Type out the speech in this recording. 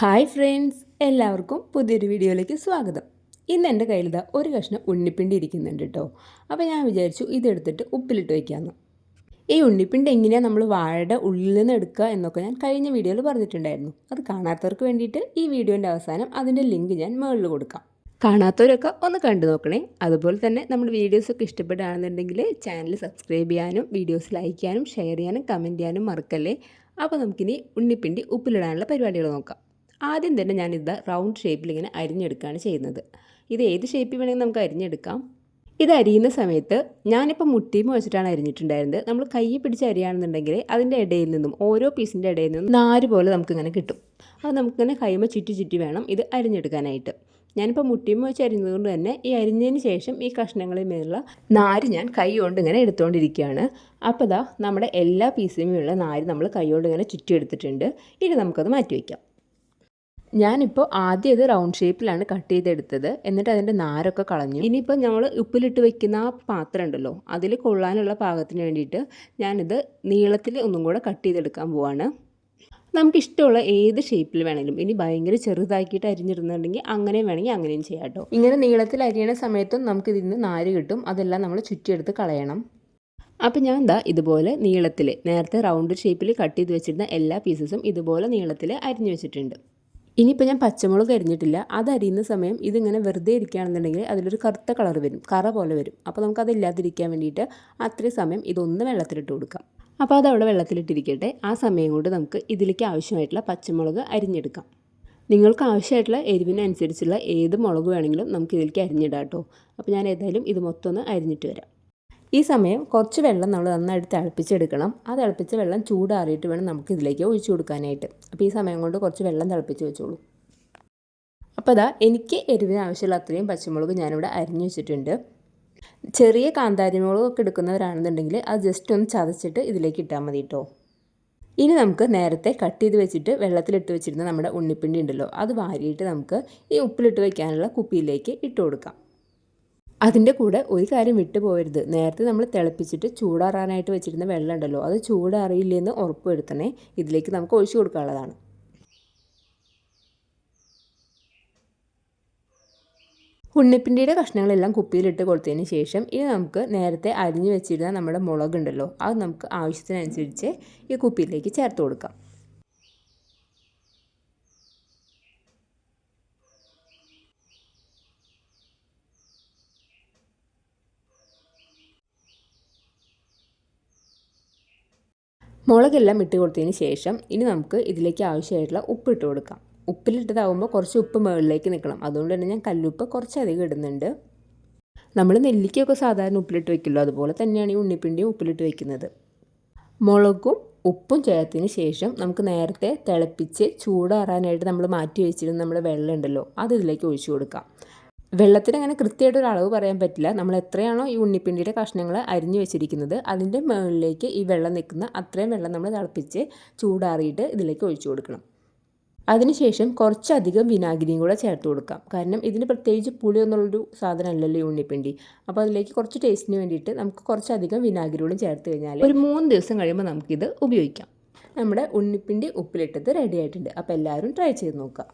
Hi friends എല്ലാവർക്കും പുതിയൊരു വീഡിയോയിലേക്ക് സ്വാഗതം. ഇന്ന് എന്റെ കയ്യിലിതാ ഒരു കഷ്ണം ഉണ്ണിപ്പിണ്ടി ഇരിക്കുന്നുണ്ട് കേട്ടോ അപ്പോൾ ഞാൻ വിചാരിച്ചു ഇതെടുത്തിട്ട് ഉപ്പിലിട്ട് വയ്ക്കാമെന്ന് ഈ ഉണ്ണിപ്പിണ്ടി എങ്ങനെയാണ് നമ്മൾ വാഴയുടെ ഉള്ളിൽ നിന്ന് എടുക്കുക എന്നൊക്കെ ഞാൻ കഴിഞ്ഞ വീഡിയോയിൽ പറഞ്ഞിട്ടുണ്ടായിരുന്നു. അത് കാണാത്തവർക്ക് വേണ്ടിയിട്ട് ഈ വീഡിയോന്റെ അവസാനം അതിന്റെ ലിങ്ക് ഞാൻ മുകളിൽ കൊടുക്കാം. കാണാത്തവരൊക്കെ ഒന്ന് കണ്ടു നോക്കണേ. അതുപോലെ തന്നെ നമ്മുടെ വീഡിയോസൊക്കെ ഇഷ്ടപ്പെടുകയാണെന്നുണ്ടെങ്കിൽ ചാനൽ സബ്സ്ക്രൈബ് ചെയ്യാനും വീഡിയോസ് ലൈക്ക് ചെയ്യാനും ഷെയർ ചെയ്യാനും കമന്റ് ചെയ്യാനും മറക്കല്ലേ? അപ്പോൾ നമുക്കിനി ഉണ്ണിപ്പിണ്ടി ഉപ്പിലിടാനുള്ള പരിപാടികൾ നോക്കാം. ആദ്യം തന്നെ ഞാനിത് റൗണ്ട് ഷേപ്പിൽ ഇങ്ങനെ അരിഞ്ഞെടുക്കുകയാണ് ചെയ്യുന്നത്. ഇത് ഏത് ഷേപ്പിൽ വേണമെങ്കിൽ നമുക്ക് അരിഞ്ഞെടുക്കാം. ഇത് അരിയുന്ന സമയത്ത് ഞാനിപ്പോൾ മുട്ടിയും വെച്ചിട്ടാണ് അരിഞ്ഞിട്ടുണ്ടായിരുന്നത്. നമ്മൾ കൈ പിടിച്ച് അരിയാണെന്നുണ്ടെങ്കിൽ അതിന്റെ ഇടയിൽ നിന്നും ഓരോ പീസിന്റെ ഇടയിൽ നിന്നും നാല് പോലെ നമുക്കിങ്ങനെ കിട്ടും. അത് നമുക്കിങ്ങനെ കൈമ ചുറ്റി ചുറ്റി വേണം ഇത് അരിഞ്ഞെടുക്കാനായിട്ട്. ഞാനിപ്പോൾ മുട്ടിയും വെച്ച് അരിഞ്ഞതുകൊണ്ട് തന്നെ ഈ അരിഞ്ഞതിന് ശേഷം ഈ കഷ്ണങ്ങളിൽ മേലുള്ള നാര് ഞാൻ കൈ കൊണ്ട് ഇങ്ങനെ എടുത്തുകൊണ്ടിരിക്കുകയാണ്. അപ്പോൾ ഇതാ നമ്മുടെ എല്ലാ പീസിനുമുള്ള നാര് നമ്മൾ കൈ കൊണ്ട് ഇങ്ങനെ ചുറ്റി എടുത്തിട്ടുണ്ട് ഇനി നമുക്കത് മാറ്റി വയ്ക്കാം. ഞാനിപ്പോൾ ആദ്യം ഇത് റൗണ്ട് ഷേപ്പിലാണ് കട്ട് ചെയ്തെടുത്തത്. എന്നിട്ട് അതിന്റെ നാരൊക്കെ കളഞ്ഞു. ഇനിയിപ്പോൾ ഞങ്ങൾ ഉപ്പിലിട്ട് വെക്കുന്ന ആ പാത്രം ഉണ്ടല്ലോ അതിൽ കൊള്ളാനുള്ള പാകത്തിന് വേണ്ടിയിട്ട് ഞാനിത് നീളത്തിൽ ഒന്നും കൂടെ കട്ട് ചെയ്തെടുക്കാൻ പോവാണ്. നമുക്കിഷ്ടമുള്ള ഏത് ഷേപ്പിൽ വേണമെങ്കിലും ഇനി ഭയങ്കര ചെറുതാക്കിയിട്ട് അരിഞ്ഞിടുന്നുണ്ടെങ്കിൽ അങ്ങനെ വേണമെങ്കിൽ അങ്ങനെയും ചെയ്യാം കേട്ടോ. ഇങ്ങനെ നീളത്തിൽ അരിയണ സമയത്തും നമുക്ക് ഇതിൽ നിന്ന് നാര് കിട്ടും. അതെല്ലാം നമ്മൾ ചുറ്റിയെടുത്ത് കളയണം. അപ്പോൾ ഞാൻ എന്താ ഇതുപോലെ നീളത്തിൽ നേരത്തെ റൗണ്ട് ഷേപ്പിൽ കട്ട് ചെയ്ത് വെച്ചിരുന്ന എല്ലാ പീസസും ഇതുപോലെ നീളത്തിൽ അരിഞ്ഞു വെച്ചിട്ടുണ്ട്. ഇനിയിപ്പോൾ ഞാൻ പച്ചമുളക് അരിഞ്ഞിട്ടില്ല. അത് അരിയുന്ന സമയം ഇതിങ്ങനെ വെറുതെ ഇരിക്കുകയാണെന്നുണ്ടെങ്കിൽ അതിലൊരു കറുത്ത കളർ വരും. കറ പോലെ വരും. അപ്പോൾ നമുക്കത് ഇല്ലാതിരിക്കാൻ വേണ്ടിയിട്ട് അത്രയും സമയം ഇതൊന്ന് വെള്ളത്തിലിട്ട് കൊടുക്കാം. അപ്പോൾ അതവിടെ വെള്ളത്തിലിട്ടിരിക്കട്ടെ. ആ സമയം കൊണ്ട് നമുക്ക് ഇതിലേക്ക് ആവശ്യമായിട്ടുള്ള പച്ചമുളക് അരിഞ്ഞെടുക്കാം. നിങ്ങൾക്ക് ആവശ്യമായിട്ടുള്ള എരിവിനനുസരിച്ചുള്ള ഏത് മുളക് വേണമെങ്കിലും നമുക്ക് ഇതിലേക്ക് അരിഞ്ഞിടാം കേട്ടോ. അപ്പോൾ ഞാൻ ഏതായാലും ഇത് മൊത്തം ഒന്ന് അരിഞ്ഞിട്ട് വരാം. ഈ സമയം കുറച്ച് വെള്ളം നമ്മൾ നന്നായിട്ട് തിളപ്പിച്ചെടുക്കണം. ആ തിളപ്പിച്ച വെള്ളം ചൂടാറിയിട്ട് വേണം നമുക്ക് ഇതിലേക്ക് ഒഴിച്ചു കൊടുക്കാനായിട്ട്. അപ്പോൾ ഈ സമയം കൊണ്ട് കുറച്ച് വെള്ളം തിളപ്പിച്ച് വെച്ചോളൂ. അപ്പോൾ അതാ എനിക്ക് എരിവിന് ആവശ്യമുള്ള അത്രയും പച്ചമുളക് ഞാനിവിടെ അരിഞ്ഞു വെച്ചിട്ടുണ്ട്. ചെറിയ കാന്താരിമുളകൊക്കെ എടുക്കുന്നവരാണെന്നുണ്ടെങ്കിൽ അത് ജസ്റ്റ് ഒന്ന് ചതച്ചിട്ട് ഇതിലേക്ക് ഇട്ടാൽ മതി കേട്ടോ ഇനി നമുക്ക് നേരത്തെ കട്ട് ചെയ്ത് വെച്ചിട്ട് വെള്ളത്തിലിട്ട് വെച്ചിരുന്ന നമ്മുടെ ഉണ്ണിപ്പിണ്ടി ഉണ്ടല്ലോ അത് വാരിയിട്ട് നമുക്ക് ഈ ഉപ്പിലിട്ട് വയ്ക്കാനുള്ള കുപ്പിയിലേക്ക് ഇട്ട് കൊടുക്കാം. അതിന്റെ കൂടെ ഒരു കാര്യം വിട്ടു പോകരുത് നേരത്തെ നമ്മൾ തിളപ്പിച്ചിട്ട് ചൂടാറാനായിട്ട് വെച്ചിരുന്ന വെള്ളം ഉണ്ടല്ലോ അത് ചൂടാറിയില്ലെന്ന് ഉറപ്പ് ഇതിലേക്ക് നമുക്ക് ഒഴിച്ചു കൊടുക്കാനുള്ളതാണ്. ഉണ്ണിപ്പിണ്ടിയുടെ കഷ്ണങ്ങളെല്ലാം കുപ്പിയിലിട്ട് കൊടുത്തതിന് ശേഷം ഇനി നമുക്ക് നേരത്തെ അരിഞ്ഞു വെച്ചിരുന്ന നമ്മുടെ മുളകുണ്ടല്ലോ അത് നമുക്ക് ആവശ്യത്തിനനുസരിച്ച് ഈ കുപ്പിയിലേക്ക് ചേർത്ത് കൊടുക്കാം. മുളകെല്ലാം ഇട്ട് കൊടുത്തതിന് ശേഷം ഇനി നമുക്ക് ഇതിലേക്ക് ആവശ്യമായിട്ടുള്ള ഉപ്പ് ഇട്ട് കൊടുക്കാം. ഉപ്പിലിട്ടതാകുമ്പോൾ കുറച്ച് ഉപ്പ് മുകളിലേക്ക് നിൽക്കണം അതുകൊണ്ട് തന്നെ ഞാൻ കല്ലുപ്പ് കുറച്ചധികം ഇടുന്നുണ്ട്. നമ്മൾ നെല്ലിക്കയൊക്കെ സാധാരണ ഉപ്പിലിട്ട് വെക്കുമല്ലോ. അതുപോലെ തന്നെയാണ് ഈ ഉണ്ണിപ്പിണ്ടിയും ഉപ്പിലിട്ട് വെക്കുന്നത്. മുളകും ഉപ്പും ചേർത്തതിന് ശേഷം നമുക്ക് നേരത്തെ തിളപ്പിച്ച് ചൂടാറാനായിട്ട് നമ്മൾ മാറ്റി വെച്ചിരുന്ന നമ്മുടെ വെള്ളം ഉണ്ടല്ലോ അത് ഇതിലേക്ക് ഒഴിച്ചു കൊടുക്കാം. വെള്ളത്തിന് അങ്ങനെ കൃത്യമായിട്ട് ഒരു അളവ് പറയാൻ പറ്റില്ല. നമ്മൾ എത്രയാണോ ഈ ഉണ്ണിപ്പിണ്ടിയുടെ കഷ്ണങ്ങൾ അരിഞ്ഞു വെച്ചിരിക്കുന്നത് അതിന്റെ മുകളിലേക്ക് ഈ വെള്ളം നിൽക്കുന്ന അത്രയും വെള്ളം നമ്മൾ തിളപ്പിച്ച് ചൂടാറിയിട്ട് ഇതിലേക്ക് ഒഴിച്ചു കൊടുക്കണം. അതിനുശേഷം കുറച്ചധികം വിനാഗിരിയും കൂടെ ചേർത്ത് കൊടുക്കാം. കാരണം ഇതിന് പ്രത്യേകിച്ച് പുളി എന്നുള്ളൊരു സാധനമല്ലല്ലോ ഈ ഉണ്ണിപ്പിണ്ടി. അപ്പോൾ അതിലേക്ക് കുറച്ച് ടേസ്റ്റിന് വേണ്ടിയിട്ട് നമുക്ക് കുറച്ചധികം വിനാഗിരി കൂടെ ചേർത്ത് കഴിഞ്ഞാൽ ഒരു മൂന്ന് ദിവസം കഴിയുമ്പോൾ നമുക്കിത് ഉപയോഗിക്കാം. നമ്മുടെ ഉണ്ണിപ്പിണ്ടി ഉപ്പിലിട്ടത് റെഡി ആയിട്ടുണ്ട്. അപ്പോൾ എല്ലാവരും ട്രൈ ചെയ്ത് നോക്കുക.